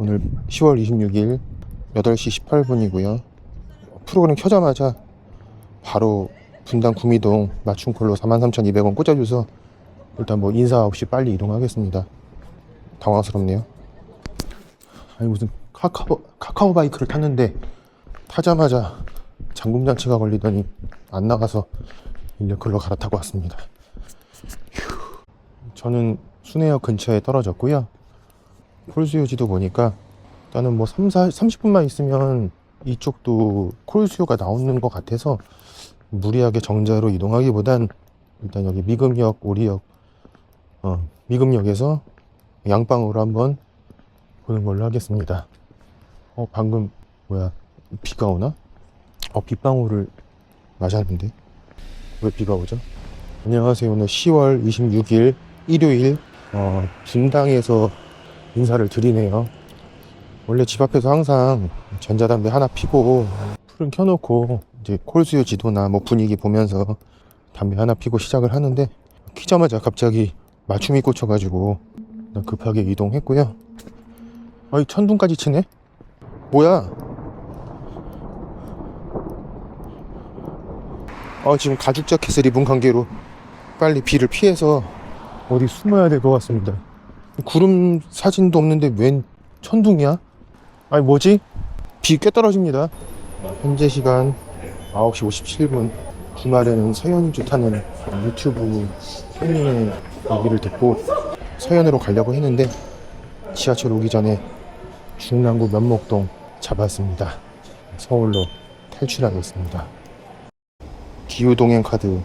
오늘 10월 26일 8시 18분이고요. 프로그램 켜자마자 바로 분당 구미동 맞춤콜로 43,200원 꽂아줘서 일단 뭐 인사 없이 빨리 이동하겠습니다. 당황스럽네요. 아니 무슨 카카오 카카오 바이크를 탔는데 타자마자 잠금 장치가 걸리더니 안 나가서 인력글로 갈아타고 왔습니다. 휴. 저는 순회역 근처에 떨어졌고요. 콜수요지도 보니까 일단은 뭐 3, 4, 30분만 있으면 이쪽도 콜수요가 나오는 것 같아서 무리하게 정자로 이동하기보단 일단 여기 미금역, 오리역, 어, 미금역에서 양방으로 한번 보는 걸로 하겠습니다. 어, 방금 뭐야 비가 오나? 어, 빗방울을 맞았는데 왜 비가 오죠? 안녕하세요. 오늘 10월 26일 일요일 어, 분당에서 인사를 드리네요. 원래 집 앞에서 항상 전자담배 하나 피고 풀은 켜놓고 이제 콜수요 지도나 뭐 분위기 보면서 담배 하나 피고 시작을 하는데 키자마자 갑자기 맞춤이 꽂혀가지고 난 급하게 이동했고요. 아이 천둥까지 치네? 뭐야? 아 지금 가죽 자켓을 입은 관계로 빨리 비를 피해서 어디 숨어야 될 것 같습니다. 구름 사진도 없는데 웬 천둥이야? 아니 뭐지? 비 꽤 떨어집니다. 현재 시간 9시 57분. 주말에는 서현이 좋다는 유튜브 손님의 얘기를 듣고 서현으로 가려고 했는데 지하철 오기 전에 중랑구 면목동 잡았습니다. 서울로 탈출하겠습니다. 기후동행 카드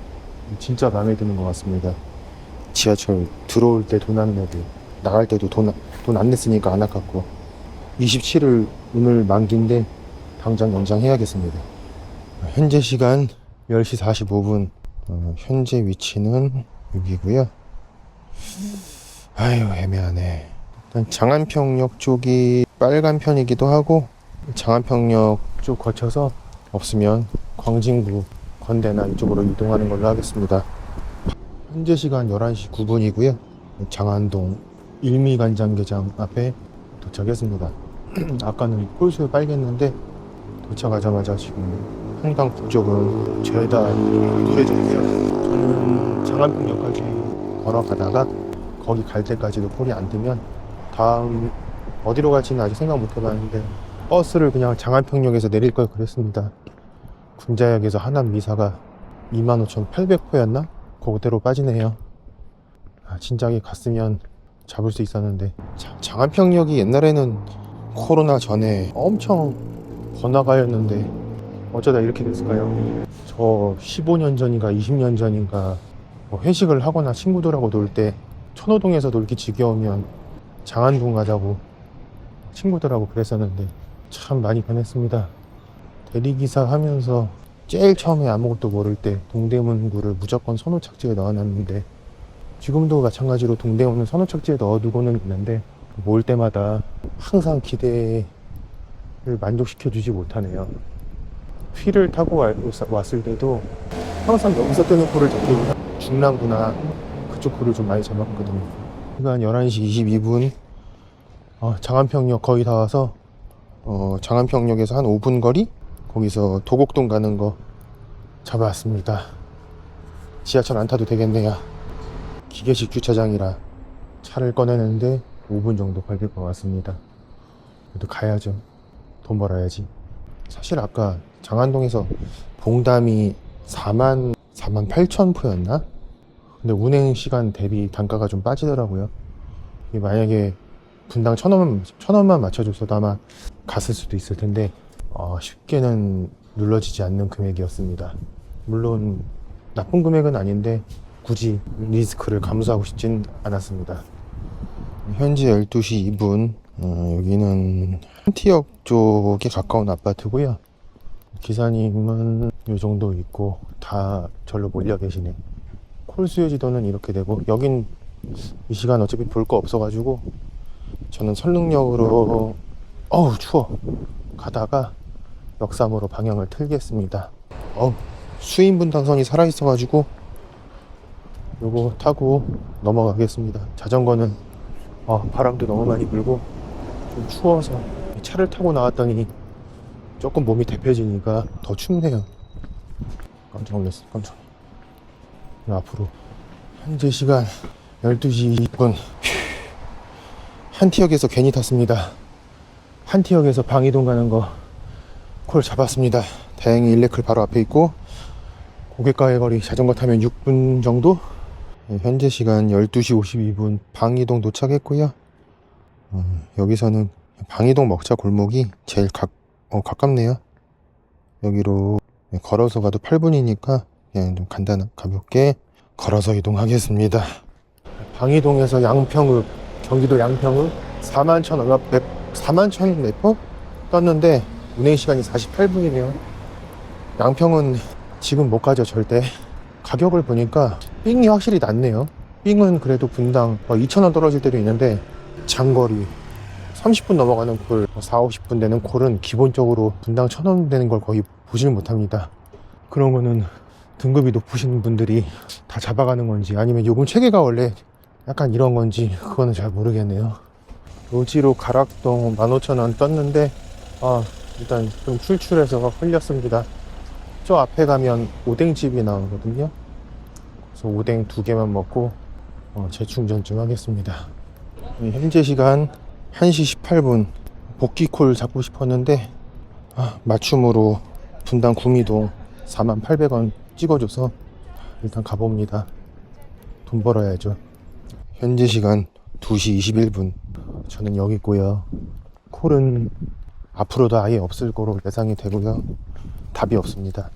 진짜 마음에 드는 것 같습니다. 지하철 들어올 때 돈 안 내고 나갈 때도 돈안 냈으니까 안 아깝고 27일 오늘 만기인데 당장 연장해야겠습니다. 현재 시간 10시 45분 어, 현재 위치는 여기고요. 아유 애매하네. 일단 장안평역 쪽이 빨간 편이기도 하고 장안평역 쪽 거쳐서 없으면 광진구 건대나 이쪽으로 이동하는 걸로 하겠습니다. 현재 시간 11시 9분이고요. 장안동 일미간장게장 앞에 도착했습니다. 아까는 콜수에 빨겠는데 도착하자마자 지금 한강 북쪽은 죄다 있어요. 저는 장안평역까지 걸어가다가 거기 갈 때까지도 콜이 안 뜨면 다음 어디로 갈지는 아직 생각 못 해봤는데 버스를 그냥 장안평역에서 내릴 걸 그랬습니다. 군자역에서 하남 미사가 25,800호였나? 그대로 빠지네요. 아, 진작에 갔으면 잡을 수 있었는데 자- 장안평역이 옛날에는 코로나 전에 엄청 번화가였는데 어쩌다 이렇게 됐을까요? 저 15년 전인가 20년 전인가 뭐 회식을 하거나 친구들하고 놀 때 천호동에서 놀기 지겨우면 장안동 가자고 친구들하고 그랬었는데 참 많이 변했습니다. 대리기사 하면서 제일 처음에 아무것도 모를 때 동대문구를 무조건 선호착지에 넣어놨는데 지금도 마찬가지로 동대문은 선호착지에 넣어두고는 있는데 모을 때마다 항상 기대를 만족시켜 주지 못하네요. 휠을 타고 와- 왔을 때도 항상 여기서 뜨는 코를 잡고 중랑구나 그쪽 코를 좀 많이 잡았거든요. 시간 11시 22분 어, 장안평역 거의 다 와서 어, 장안평역에서 한 5분 거리? 거기서 도곡동 가는 거 잡아왔습니다. 지하철 안 타도 되겠네요. 기계식 주차장이라 차를 꺼내는데 5분 정도 걸릴 것 같습니다. 그래도 가야죠. 돈 벌어야지. 사실 아까 장안동에서 봉담이 4만 4만 8천 포였나? 근데 운행 시간 대비 단가가 좀 빠지더라고요. 만약에 분당 천 원만 천 원만 맞춰줬어도 아마 갔을 수도 있을 텐데 어, 쉽게는 눌러지지 않는 금액이었습니다. 물론 나쁜 금액은 아닌데 굳이 리스크를 감수하고 싶진 않았습니다. 현재 12시 2분 어, 여기는 한티역 쪽에 가까운 아파트고요. 기사님은 이 정도 있고 다 절로 몰려 계시네. 콜수요 지도는 이렇게 되고 여긴 이 시간 어차피 볼 거 없어가지고 저는 설릉역으로 어우 추워 가다가 역삼으로 방향을 틀겠습니다. 어우 수인분당선이 살아있어가지고 요거 타고 넘어가겠습니다. 자전거는 어, 바람도 너무 많이 불고 좀 추워서 차를 타고 나왔더니 조금 몸이 데펴지니까 더 춥네요. 깜짝 놀랐어, 깜짝. 앞으로 현재 시간 12시 20분. 한티역에서 괜히 탔습니다. 한티역에서 방이동 가는 거 콜 잡았습니다. 다행히 일레클 바로 앞에 있고 고객과의 거리 자전거 타면 6분 정도? 네, 현재 시간 12시 52분 방이동 도착했고요. 어, 여기서는 방이동 먹자 골목이 제일 가, 어, 가깝네요. 여기로 네, 걸어서 가도 8분이니까 그냥 좀 간단 가볍게 걸어서 이동하겠습니다. 방이동에서 양평읍 경기도 양평읍 4만 천 얼마 4만 천 몇퍼 떴는데 운행 시간이 48분이네요. 양평은 지금 못 가죠 절대. 가격을 보니까 삥이 확실히 낮네요. 삥은 그래도 분당 2,000원 떨어질 때도 있는데 장거리 30분 넘어가는 콜, 4, 50분 되는 콜은 기본적으로 분당 1,000원 되는 걸 거의 보질 못합니다. 그런 거는 등급이 높으신 분들이 다 잡아가는 건지 아니면 요금 체계가 원래 약간 이런 건지 그거는 잘 모르겠네요. 로지로 가락동 15,000원 떴는데 아 일단 좀 출출해서 흘렸습니다. 저 앞에 가면 오뎅집이 나오거든요. 그래서 오뎅 두 개만 먹고 어, 재충전 좀 하겠습니다. 네, 현재 시간 1시 18분 복귀콜 잡고 싶었는데 아, 맞춤으로 분당 구미동 48,800원 찍어줘서 일단 가봅니다. 돈 벌어야죠. 현재 시간 2시 21분 저는 여기 있고요. 콜은 앞으로도 아예 없을 거로 예상이 되고요. 답이 없습니다.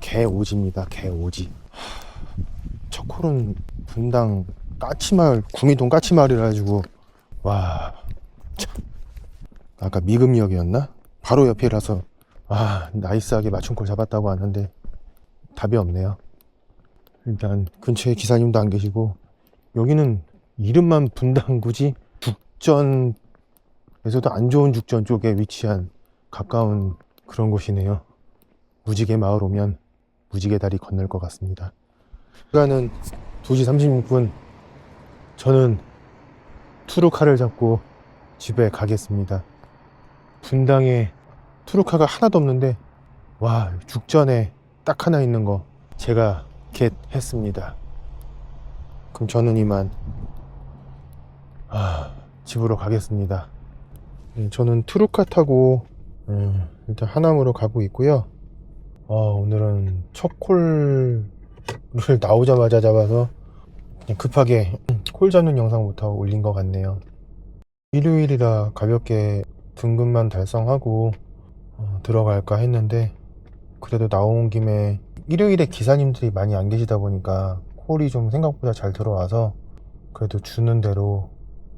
개오지입니다. 개오지. 하, 첫 콜은 분당 까치마을 구미동 까치마을이라 가지고 와 참. 아까 미금역이었나? 바로 옆이라서 아 나이스하게 맞춤 콜 잡았다고 하는데 답이 없네요. 일단 근처에 기사님도 안 계시고 여기는 이름만 분당구지 죽전에서도 안 좋은 죽전 쪽에 위치한 가까운 그런 곳이네요. 무지개 마을 오면 무지개 다리 건널 것 같습니다. 시간은 2시 36분. 저는 투루카를 잡고 집에 가겠습니다. 분당에 투루카가 하나도 없는데 와 죽전에 딱 하나 있는 거 제가 겟 했습니다. 그럼 저는 이만 아, 집으로 가겠습니다. 음, 저는 투루카 타고 음, 일단 하남으로 가고 있고요. 어, 오늘은 첫콜 을 나오자마자 잡아서 급하게 콜 잡는 영상 부터 올린 것 같네요. 일요일이라 가볍게 등급만 달성하고 어, 들어갈까 했는데 그래도 나온 김에 일요일에 기사님들이 많이 안 계시다 보니까 콜이 좀 생각보다 잘 들어와서 그래도 주는 대로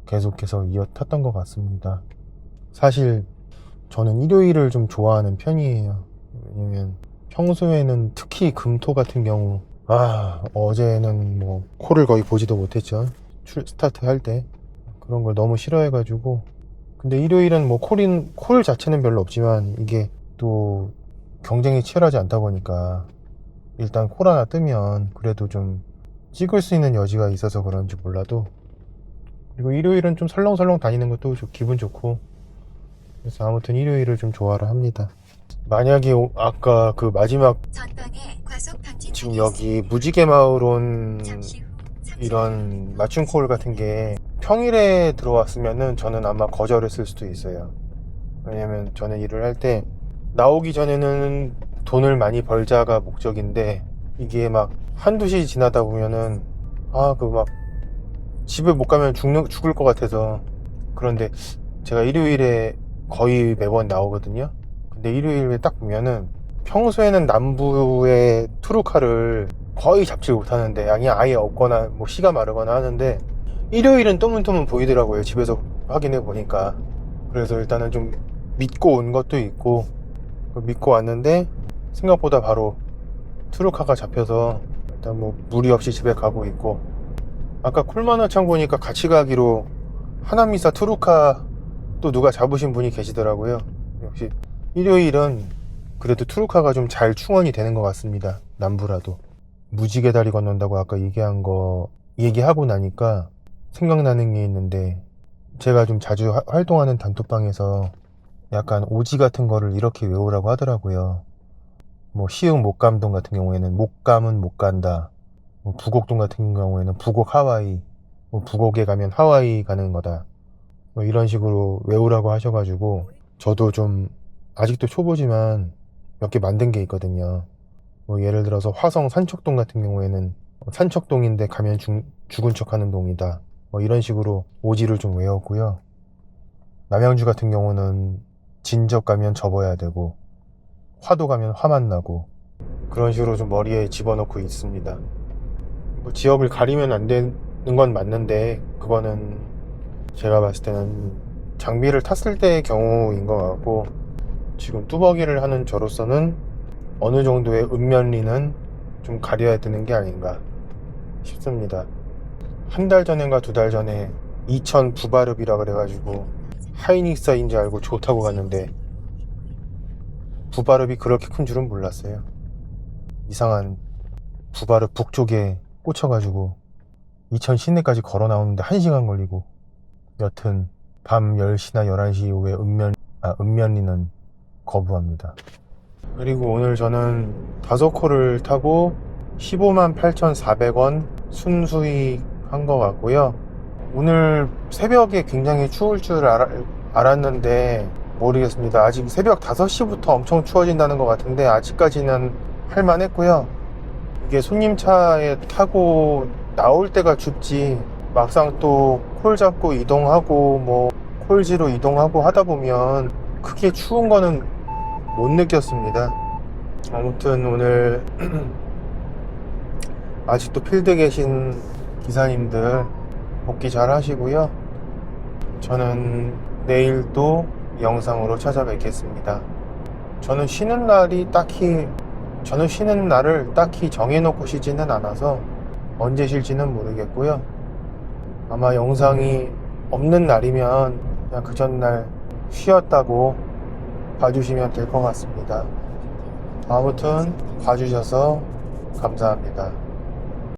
계속해서 이어 탔던 것 같습니다. 사실 저는 일요일을 좀 좋아하는 편이에요. 왜냐면 평소에는 특히 금토 같은 경우 아 어제는 뭐 콜을 거의 보지도 못했죠. 출 스타트 할 때 그런 걸 너무 싫어해 가지고 근데 일요일은 뭐 콜인 콜 자체는 별로 없지만 이게 또 경쟁이 치열하지 않다 보니까 일단 콜 하나 뜨면 그래도 좀 찍을 수 있는 여지가 있어서 그런지 몰라도 그리고 일요일은 좀 설렁설렁 다니는 것도 좀 기분 좋고 그래서 아무튼 일요일을 좀 좋아라 합니다. 만약에 오- 아까 그 마지막 지금 여기 무지개 마을 온 이런 맞춤 콜 같은 게 평일에 들어왔으면은 저는 아마 거절했을 수도 있어요. 왜냐면 저는 일을 할 때 나오기 전에는 돈을 많이 벌자가 목적인데 이게 막 한두 시 지나다 보면은 아 그 막 집에 못 가면 죽는, 죽을 것 같아서 그런데 제가 일요일에 거의 매번 나오거든요. 근데 일요일에 딱 보면은 평소에는 남부의 투루카를 거의 잡지 못하는데 양이 아예 없거나 뭐 씨가 마르거나 하는데 일요일은 떠문떠문 보이더라고요 집에서 확인해 보니까. 그래서 일단은 좀 믿고 온 것도 있고 믿고 왔는데 생각보다 바로 투루카가 잡혀서 일단 뭐 무리 없이 집에 가고 있고. 아까 콜마나창 보니까 같이 가기로 하나미사 투루카 또 누가 잡으신 분이 계시더라고요. 역시 일요일은 그래도 투루카가 좀 잘 충원이 되는 것 같습니다. 남부라도. 무지개 다리 건넌다고 아까 얘기한 거 얘기하고 나니까 생각나는 게 있는데 제가 좀 자주 화- 활동하는 단톡방에서 약간 오지 같은 거를 이렇게 외우라고 하더라고요. 뭐 시흥 목감동 같은 경우에는 목감은 못 간다. 뭐 부곡동 같은 경우에는 부곡 하와이. 뭐 부곡에 가면 하와이 가는 거다. 뭐 이런 식으로 외우라고 하셔가지고 저도 좀 아직도 초보지만 몇 개 만든 게 있거든요. 뭐 예를 들어서 화성 산척동 같은 경우에는 산척동인데 가면 죽, 죽은 척하는 동이다. 뭐 이런 식으로 오지를 좀 외웠고요. 남양주 같은 경우는 진적 가면 접어야 되고 화도 가면 화만 나고 그런 식으로 좀 머리에 집어넣고 있습니다. 뭐 지역을 가리면 안 되는 건 맞는데 그거는 제가 봤을 때는 장비를 탔을 때의 경우인 것 같고 지금 뚜벅이를 하는 저로서는 어느 정도의 은면리는 좀 가려야 되는 게 아닌가 싶습니다. 한 달 전인가 두 달 전에 2000 부바릅이라 그래가지고 하이닉스인 줄 알고 좋다고 갔는데 부바릅이 그렇게 큰 줄은 몰랐어요. 이상한 부바릅 북쪽에 꽂혀가지고 2000 시내까지 걸어 나오는데 1시간 걸리고 여튼 밤 10시나 11시 이후에 은면, 아, 은면리는 거부합니다. 그리고 오늘 저는 다섯 콜을 타고 15만 8,400원 순수익 한 것 같고요. 오늘 새벽에 굉장히 추울 줄 알아- 알았는데 모르겠습니다. 아직 새벽 5시부터 엄청 추워진다는 것 같은데 아직까지는 할만했고요. 이게 손님 차에 타고 나올 때가 춥지 막상 또 콜 잡고 이동하고 뭐 콜지로 이동하고 하다 보면 크게 추운 거는 못 느꼈습니다. 아무튼 오늘 아직도 필드에 계신 기사님들 복귀 잘 하시고요. 저는 내일 또 영상으로 찾아뵙겠습니다. 저는 쉬는 날이 딱히 저는 쉬는 날을 딱히 정해놓고 쉬지는 않아서 언제 쉴지는 모르겠고요. 아마 영상이 없는 날이면 그냥 그 전날 쉬었다고 봐주시면 될 것 같습니다. 아무튼 봐주셔서 감사합니다.